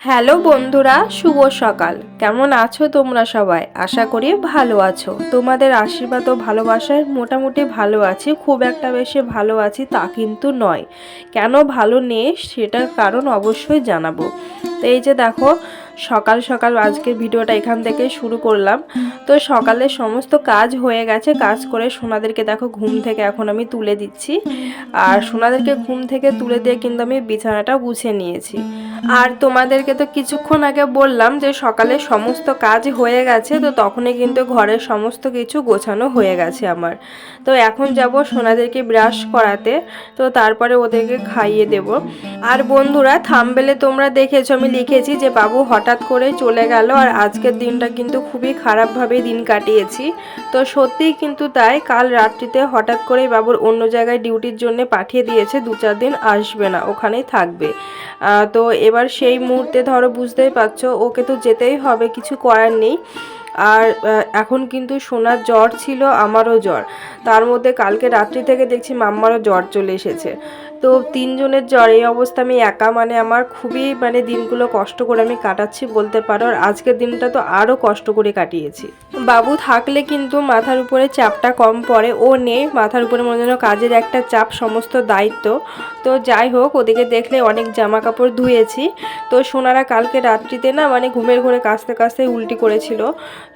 Hello বন্ধুরা, শুভ সকাল। কেমন আছো তোমরা সবাই? আশা করি ভালো আছো। তোমাদের আশীর্বাদ ও ভালোবাসায় মোটামুটি ভালো আছি। খুব একটা বেশি ভালো আছি তা কিন্তু নয়। কেন ভালো নেই সেটার কারণ অবশ্যই জানাব। তো এই যে দেখো সকাল সকাল আজকের ভিডিওটা এখান থেকে শুরু করলাম। তো সকালে সমস্ত কাজ হয়ে গেছে, কাজ করে সোনাদেরকে দেখো ঘুম থেকে এখন আমি তুলে দিচ্ছি। আর সোনাদেরকে ঘুম থেকে তুলে দিয়ে কিন্তু আমি বিছানাটা গুছিয়ে নিয়েছি। আর তোমাদেরকে তো কিছুক্ষণ আগে বললাম যে সকালে সমস্ত কাজ হয়ে গেছে, তো তখনই কিন্তু ঘরের সমস্ত কিছু গোছানো হয়ে গেছে আমার। তো এখন যাব সোনাদেরকে ব্রাশ করাতে, তো তারপরে ওদেরকে খাইয়ে দেব। আর বন্ধুরা, থামবেলে তোমরা দেখেছ আমি লিখেছি যে, বাবু, হঠাৎ করে চলে গেল আর আজকের দিনটা কিন্তু খুবই খারাপভাবে দিন কাটিয়েছি। তো সত্যিই কিন্তু তাই, কাল রাত্রিতে হঠাৎ করেই বাবুর অন্য জায়গায় ডিউটির জন্য পাঠিয়ে দিয়েছে, দু চার দিন আসবে না, ওখানেই থাকবে। তো এবার সেই মুহূর্তে ধরো বুঝতেই পারছ, ওকে তো যেতেই হবে, কিছু করার নেই। আর এখন কিন্তু সোনার জ্বর ছিল, আমারও জ্বর। তার মধ্যে কালকে রাত্রি থেকে দেখছি মাম্মারও জ্বর চলে এসেছে। তো তিনজনের জ্বর এই অবস্থা, আমি একা মানে আমার খুবই মানে দিনগুলো কষ্ট করে আমি কাটাচ্ছি বলতে পারো। আর আজকের দিনটা তো আরও কষ্ট করে কাটিয়েছি। বাবু থাকলে কিন্তু মাথার উপরে চাপটা কম পড়ে। ও নেই, মাথার উপরে মনে যেন কাজের একটা চাপ, সমস্ত দায়িত্ব। তো যাই হোক, ওদিকে দেখলে অনেক জামা কাপড় ধুয়েছি। তো সোনারা কালকে রাত্রিতে না মানে ঘুমের ঘরে কাচতে কাচতে উল্টি করেছিল।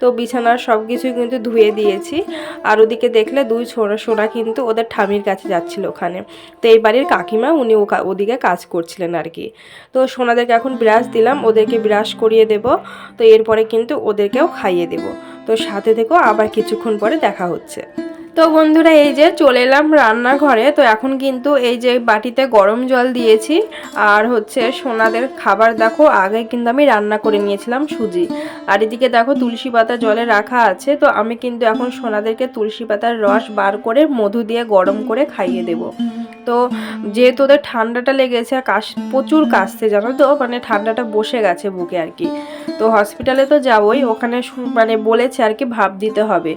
তো বিছানার সব কিছুই কিন্তু ধুয়ে দিয়েছি। আর ওদিকে দেখলে দুই ছোড়া, সোনা কিন্তু ওদের ঠামির কাছে যাচ্ছিল ওখানে। তো এই বাড়ির কাকিমা, উনি ওদিকে কাজ করছিলেন আর কি তো সোনাদেরকে এখন ব্রাশ দিলাম, ওদেরকে ব্রাশ করিয়ে দেব, তো এরপরে কিন্তু ওদেরকেও খাইয়ে দেব। তো সাথে থেকেও আবার কিছুক্ষণ পরে দেখা হচ্ছে। তো বন্ধুরা, এই যে চলে এলাম রান্নাঘরে। তো এখন কিন্তু এই যে বাটিতে গরম জল দিয়েছি। আর হচ্ছে সোনাদের খাবার, দেখো, আগে কিন্তু আমি রান্না করে নিয়েছিলাম সুজি। আর এদিকে দেখো, তুলসী পাতা জলে রাখা আছে। তো আমি কিন্তু এখন সোনাদেরকে তুলসী পাতার রস বার করে মধু দিয়ে গরম করে খাইয়ে দেব। তো যেহেতু ওদের ঠান্ডাটা লেগেছে, আর কাশ, প্রচুর কাশছে, জানো তো? মানে ঠান্ডাটা বসে গেছে বুকে আর কি। তো হসপিটালে তো যাবোই, ওখানে মানে বলেছে আর কি ভাব দিতে হবে।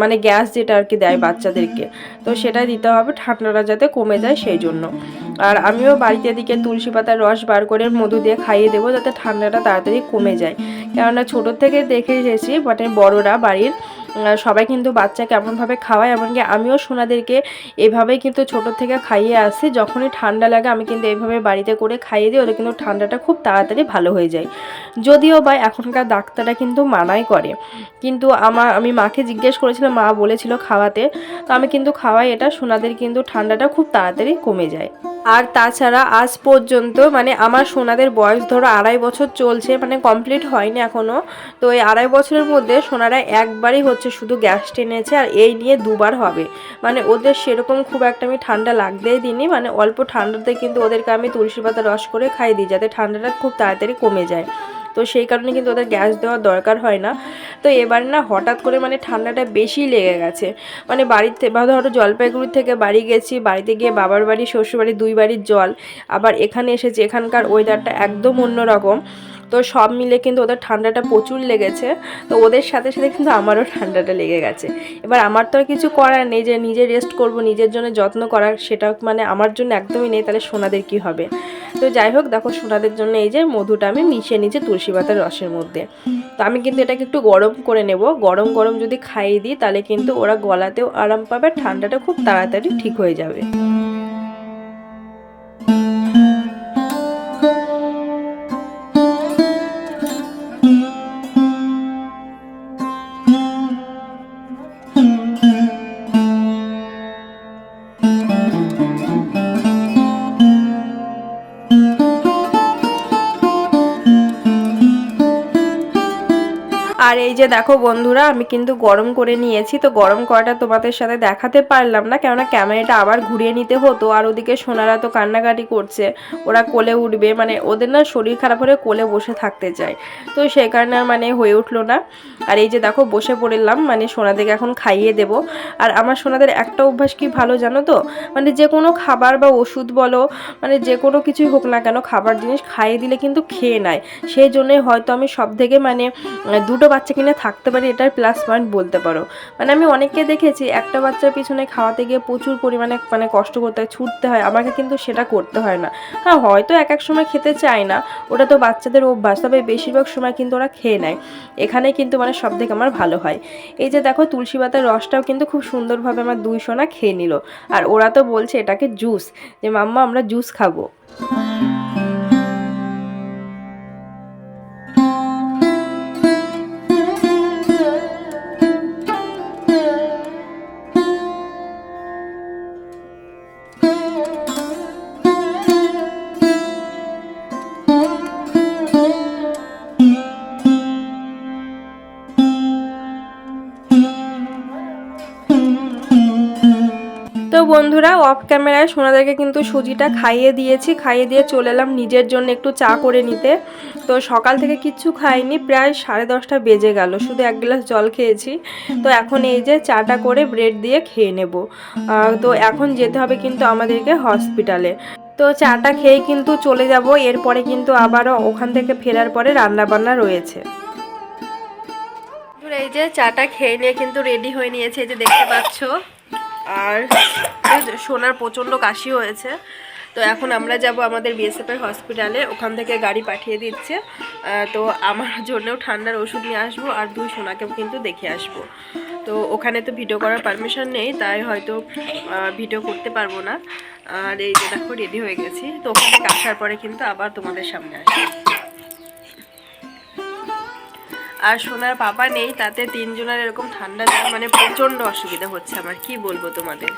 মানে গ্যাস যেটা আর কি দেয় বাচ্চাদেরকে। তো সেটা দিতে হবে ঠান্ডাটা যাতে কমে যায় সেই জন্য। আর আমিও বাড়িতে দিকে তুলসী পাতার রস বার করে মধু দিয়ে খাইয়ে দেবো যাতে ঠান্ডাটা তাড়াতাড়ি কমে যায়। কেননা ছোটোর থেকে দেখে এসেছি মানে বড়রা বাড়ির সবাই কিন্তু বাচ্চা কেমনভাবে খাওয়ায়, এমনকি আমিও সোনাদেরকে এভাবেই কিন্তু ছোটোর থেকে খাইয়ে আসি। যখনই ঠান্ডা লাগে, আমি কিন্তু এইভাবে বাড়িতে করে খাইয়ে দিই, ওদের কিন্তু ঠান্ডাটা খুব তাড়াতাড়ি ভালো হয়ে যায়। যদিও বা এখনকার ডাক্তাররা কিন্তু মানাই করে। কিন্তু আমার আমি মাকে জিজ্ঞেস করেছিলাম, মা বলেছিল খাওয়াতে। তো আমি কিন্তু খাওয়াই এটা, সোনাদের কিন্তু ঠান্ডাটা খুব তাড়াতাড়ি কমে যায়। আর তাছাড়া আজ পর্যন্ত মানে আমার সোনাদের বয়স ধরো আড়াই বছর চলছে মানে কমপ্লিট হয়নি এখনও তো এই আড়াই বছরের মধ্যে সোনারা একবারই হচ্ছে শুধু গ্যাস টেনেছে আর এই নিয়ে দুবার হবে। মানে ওদের সেরকম খুব একটা আমি ঠান্ডা লাগতেই দিনই মানে অল্প ঠান্ডাতে কিন্তু ওদেরকে আমি তুলসী পাতা রস করে খাই দিই, যাতে ঠান্ডাটা খুব তাড়াতাড়ি কমে যায়। তো সেই কারণে কিন্তু ওদের গ্যাস দেওয়ার দরকার হয় না। তো এবার না হঠাৎ করে মানে ঠান্ডাটা বেশি লেগে গেছে। মানে বাড়িতে বা ধরো জলপাইগুড়ি থেকে বাড়ি গেছি, বাড়িতে গিয়ে বাবার বাড়ি শ্বশুর বাড়ি দুই বাড়ির জল। আবার এখানে এসেছি, এখানকার ওয়েদারটা একদম অন্যরকম। তো সব মিলে কিন্তু ওদের ঠান্ডাটা প্রচুর লেগেছে। তো ওদের সাথে সাথে কিন্তু আমারও ঠান্ডাটা লেগে গেছে। এবার আমার তো আর কিছু করার নেই যে নিজে রেস্ট করব, নিজের জন্য যত্ন করার সেটা মানে আমার জন্য একদমই নেই, তাহলে সোনাদের কি হবে? তো যাই হোক, দেখো সোনাদের জন্য এই যে মধুটা আমি মিশিয়ে নিয়েছি তুলসী পাতার রসের মধ্যে। তো আমি কিন্তু এটাকে একটু গরম করে নেব। গরম গরম যদি খাইয়ে দিই, তাহলে কিন্তু ওরা গলাতেও আরাম পাবে ঠান্ডাটা খুব তাড়াতাড়ি ঠিক হয়ে যাবে। এই যে দেখো বন্ধুরা, আমি কিন্তু গরম করে নিয়েছি, তো গরম করাটা তোমাদের সাথে দেখাতে পারলাম না, কেননা ক্যামেরাটা আবার ঘুরিয়ে নিতে হতো, আর ওদিকে সোনারা তো কান্নাকাটি করছে, ওরা কোলে উঠবে মানে ওদের না শরীর খারাপ হলে কোলে বসে থাকতে চায়, তো সেই কারণে মানে হয়ে উঠল না, আর এই যে দেখো বসে পড়লাম মানে সোনাদেরকে এখন খাইয়ে দেব, আর আমার সোনাদের একটা অভ্যাস কি ভালো জানো তো মানে যে কোনো খাবার বা ওষুধ বলো মানে যে কোনো কিছুই হোক না কেন, খাবার জিনিস খাইয়ে দিলে কিন্তু খেয়ে নেয়, সেই জন্যই হয়তো আমি সব থেকে মানে দুটো বাচ্চা বাচ্চা কিনে থাকতে পারি, এটার প্লাস পয়েন্ট বলতে পারো। মানে আমি অনেককে দেখেছি, একটা বাচ্চার পিছনে খাওয়াতে গিয়ে প্রচুর পরিমাণে মানে কষ্ট করতে হয়, ছুটতে হয়, আমাকে কিন্তু সেটা করতে হয় না। হ্যাঁ হয়তো এক এক সময় খেতে চায় না, ওটা তো বাচ্চাদের অভ্যাস, তবে বেশিরভাগ সময় কিন্তু ওরা খেয়ে নেয়। এখানে কিন্তু মানে সব থেকে আমার ভালো হয়। এই যে দেখো, তুলসী পাতার রসটাও কিন্তু খুব সুন্দরভাবে আমার দুই সোনা খেয়ে নিল। আর ওরা তো বলছে, এটাকে জুস যে মাম্মা আমরা জুস খাব। তো বন্ধুরা অফ ক্যামেরায় সোনাদেরকে কিন্তু সুজিটা খাইয়ে দিয়েছি। খাইয়ে দিয়ে চলে এলাম নিজের জন্য একটু চা করে নিতে। তো সকাল থেকে কিচ্ছু খাইনি, প্রায় সাড়ে দশটা বেজে গেল। শুধু এক গ্লাস জল খেয়েছি। তো এখন এই যে চাটা করে ব্রেড দিয়ে খেয়ে নেব। তো এখন যেতে হবে কিন্তু আমাদেরকে হসপিটালে তো চাটা খেয়ে কিন্তু চলে যাব। এরপরে কিন্তু আবারও ওখান থেকে ফেরার পরে রান্না বান্না রয়েছে এই যে চাটা খেয়ে নিয়ে কিন্তু রেডি হয়ে নিয়েছে। এই যে দেখতে পাচ্ছ। আর সোনার প্রচণ্ড কাশি হয়েছে, তো এখন আমরা যাব আমাদের বিএসএফের হসপিটালে, ওখান থেকে গাড়ি পাঠিয়ে দিচ্ছে তো আমার জন্যও ঠান্ডার ওষুধ নিয়ে আসব আর দুই সোনাকেও কিন্তু দেখে আসব। তো ওখানে তো ভিডিও করার পারমিশন নেই, তাই হয়তো ভিডিও করতে পারব না। আর এই যে দেখো রেডি হয়ে গেছি, তো ওখান আসার পরে কিন্তু আবার তোমাদের সামনে আসি আর সোনার পাপা নেই, তাতে তিনজনের এরকম ঠান্ডা মানে প্রচণ্ড অসুবিধা হচ্ছে আমার, কি বলব তোমাদের?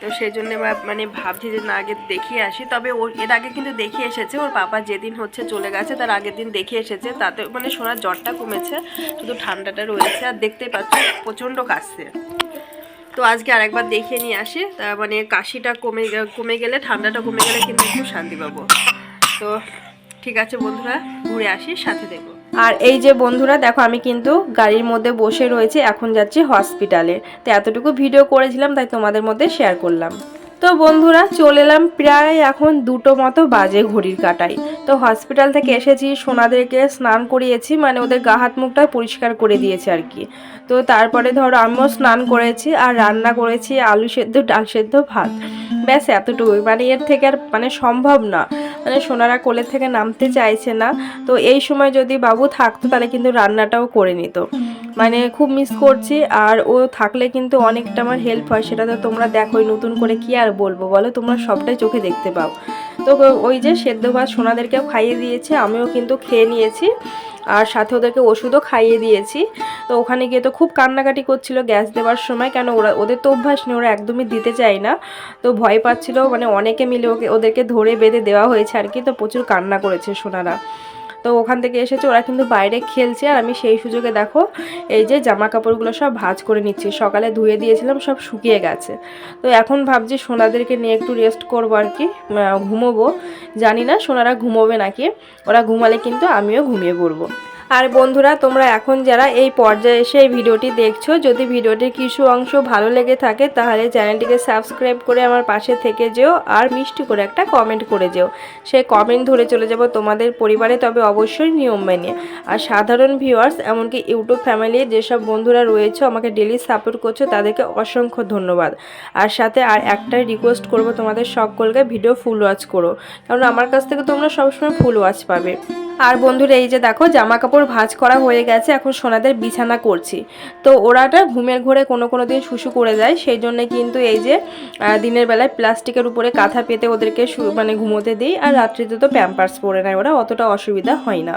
তো সেই জন্য মানে ভাবছি যে না, আগে দেখিয়ে আসি। তবে ওর এর আগে কিন্তু দেখিয়ে এসেছে, ওর পাপা যেদিন হচ্ছে চলে গেছে, তার আগের দিন দেখিয়ে এসেছে, তাতে মানে সোনার জ্বরটা কমেছে, শুধু ঠান্ডাটা রয়েছে, আর দেখতেই পাচ্ছ প্রচণ্ড কাশছে। তো আজকে আরেকবার দেখিয়ে নিয়ে আসি, তা মানে কাশিটা কমে কমে গেলে, ঠান্ডাটা কমে গেলে কিন্তু একটু শান্তি পাবো। তো ঠিক আছে বন্ধুরা, ঘুরে আসি, সাথে দেখো। আর এই যে বন্ধুরা, দেখো আমি কিন্তু গাড়ির মধ্যে বসে রয়েছে, এখন যাচ্ছি হসপিটালে তো এতটুকু ভিডিও করেছিলাম, তাই তোমাদের মধ্যে শেয়ার করলাম। তো বন্ধুরা, চলে এলাম প্রায় এখন দুটো মতো বাজে ঘড়ির কাটাই তো হসপিটাল থেকে এসেছি, সোনাদেরকে স্নান করিয়েছি মানে ওদের গা হাত মুখটা পরিষ্কার করে দিয়েছে আর কি। তো তারপরে ধরো আমিও স্নান করেছি আর রান্না করেছি আলু সেদ্ধ, ডাল সেদ্ধ, ভাত। ব্যাস, এতটুকুই। মানে এর থেকে আর মানে সম্ভব না। মানে সোনারা কোলের থেকে নামতে চাইছে না। তো এই সময় যদি বাবু থাকতো, তাহলে কিন্তু রান্নাটাও করে নিত। মানে খুব মিস করছি। আর ও থাকলে কিন্তু অনেকটা আমার হেল্প হয়। সেটা তো তোমরা দেখোই, নতুন করে কি আর বলব? বলো, তোমরা সবটাই চোখে দেখতে পাও। তো ওই যে সেদ্ধ ভাত সোনাদেরকেও খাইয়ে দিয়েছে, আমিও কিন্তু খেয়ে নিয়েছি। আর সাথে ওদেরকে ওষুধও খাইয়ে দিয়েছি। তো ওখানে গিয়ে তো খুব কান্নাকাটি করছিল গ্যাস দেওয়ার সময়, কেন ওরা, ওদের তো অভ্যাস নেই, ওরা একদমই দিতে চায় না। তো ভয় পাচ্ছিল মানে অনেকে মিলে ওকে, ওদেরকে ধরে বেঁধে দেওয়া হয়েছে আর কি, তো প্রচুর কান্না করেছে সোনারা। তো ওখান থেকে এসেছে, ওরা কিন্তু বাইরে খেলছে আর আমি সেই সুযোগে দেখো এই যে জামা কাপড়গুলো সব ভাজ করে নিচ্ছি। সকালে ধুয়ে দিয়েছিলাম, সব শুকিয়ে গেছে। তো এখন ভাবছি সোনাদেরকে নিয়ে একটু রেস্ট করব আর কি ঘুমোবো। জানি না সোনারা ঘুমোবে নাকি, ওরা ঘুমালে কিন্তু আমিও ঘুমিয়ে পড়ব। আর বন্ধুরা, তোমরা এখন যারা এই পর্যায়ে এসে এই ভিডিওটি দেখছ, যদি ভিডিওটির কিছু অংশ ভালো লেগে থাকে, তাহলে চ্যানেলটিকে সাবস্ক্রাইব করে আমার পাশে থেকে যেও আর মিষ্টি করে একটা কমেন্ট করে যেও। সেই কমেন্ট ধরে চলে যাব তোমাদের পরিবারে, তবে অবশ্যই নিয়ম মেনে। আর সাধারণ ভিউয়ার্স এমনকি ইউটিউব ফ্যামিলির যেসব বন্ধুরা রয়েছে, আমাকে ডেলি সাপোর্ট করছ, তাদেরকে অসংখ্য ধন্যবাদ। আর সাথে আর একটাই রিকোয়েস্ট করব, তোমাদের সকলকে ভিডিও ফুল ওয়াচ করো। কারণ আমার কাছ থেকে তোমরা সবসময় ফুল ওয়াচ পাবে। আর বন্ধুরা, এই যে দেখো জামা কাপড় ভাঁজ করা হয়ে গেছে, এখন সোনাদের বিছানা করছি। তো ওরাটা ঘুমের ঘরে কোনো কোনো দিন শুশু করে যায়, সেই জন্য কিন্তু এই যে দিনের বেলায় প্লাস্টিকের উপরে কাঁথা পেতে ওদেরকে মানে ঘুমোতে দিই, আর রাত্রিতে তো প্যাম্পার্স পরে নেয় ওরা, অতটা অসুবিধা হয় না।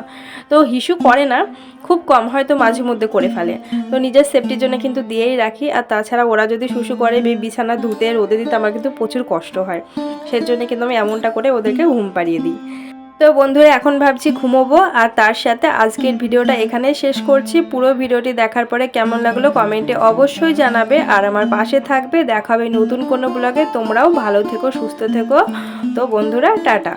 তো হিসু করে না, খুব কম হয়তো মাঝে মধ্যে করে ফেলে। তো নিজের সেফটির জন্য কিন্তু দিয়েই রাখি, আর তাছাড়া ওরা যদি শুশু করে বিছানা ধুতে, রোদে দিতে আমার কিন্তু প্রচুর কষ্ট হয়। সেজন্য কিন্তু আমি এমনটা করে ওদেরকে ঘুম পাড়িয়ে দিই। তো বন্ধুরা, এখন ভাবছি ঘুমোবো আর তার সাথে আজকের ভিডিওটা এখানে শেষ করছি। পুরো ভিডিওটি দেখার পরে কেমন লাগল কমেন্টে অবশ্যই জানাবে আর আমার পাশে থাকবে। দেখাবে নতুন কোনো ব্লগে। তোমরাও ভালো থেকো, সুস্থ থেকো। তো বন্ধুরা, টাটা।